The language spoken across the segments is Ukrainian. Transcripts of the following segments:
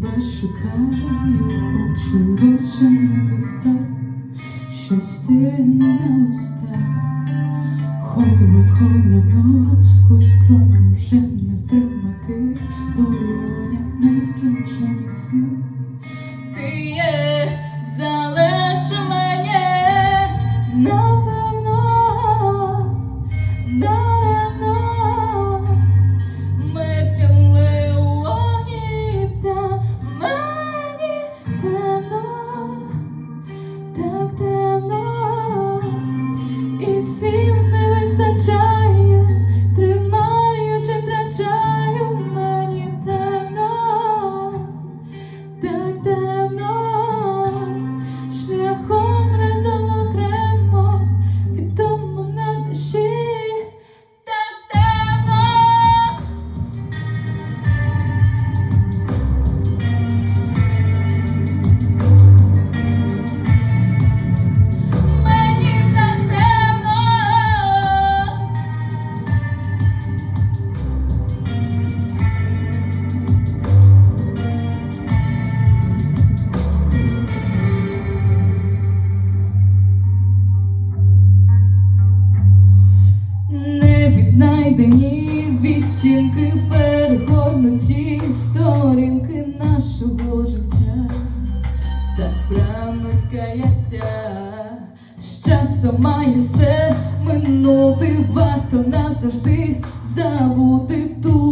тебе шукаю, хочу розчинити страх, що стигне на уста, холод, холодно, у скроні вже не втримати, долонях нескінчені сни. Ти є, залиш мене напевно. життя, з часом має все минути, варто назавжди забути тут.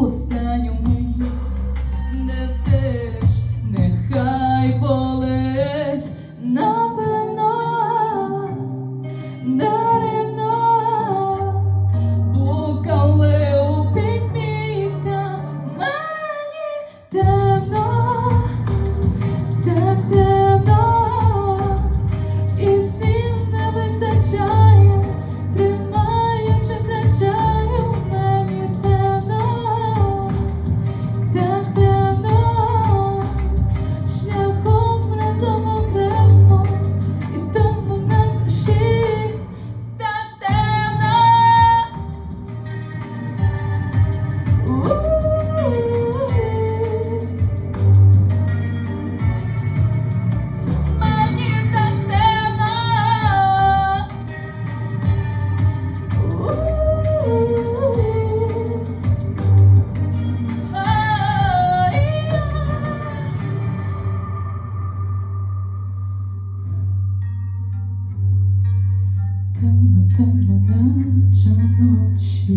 temno, temno na ciemności.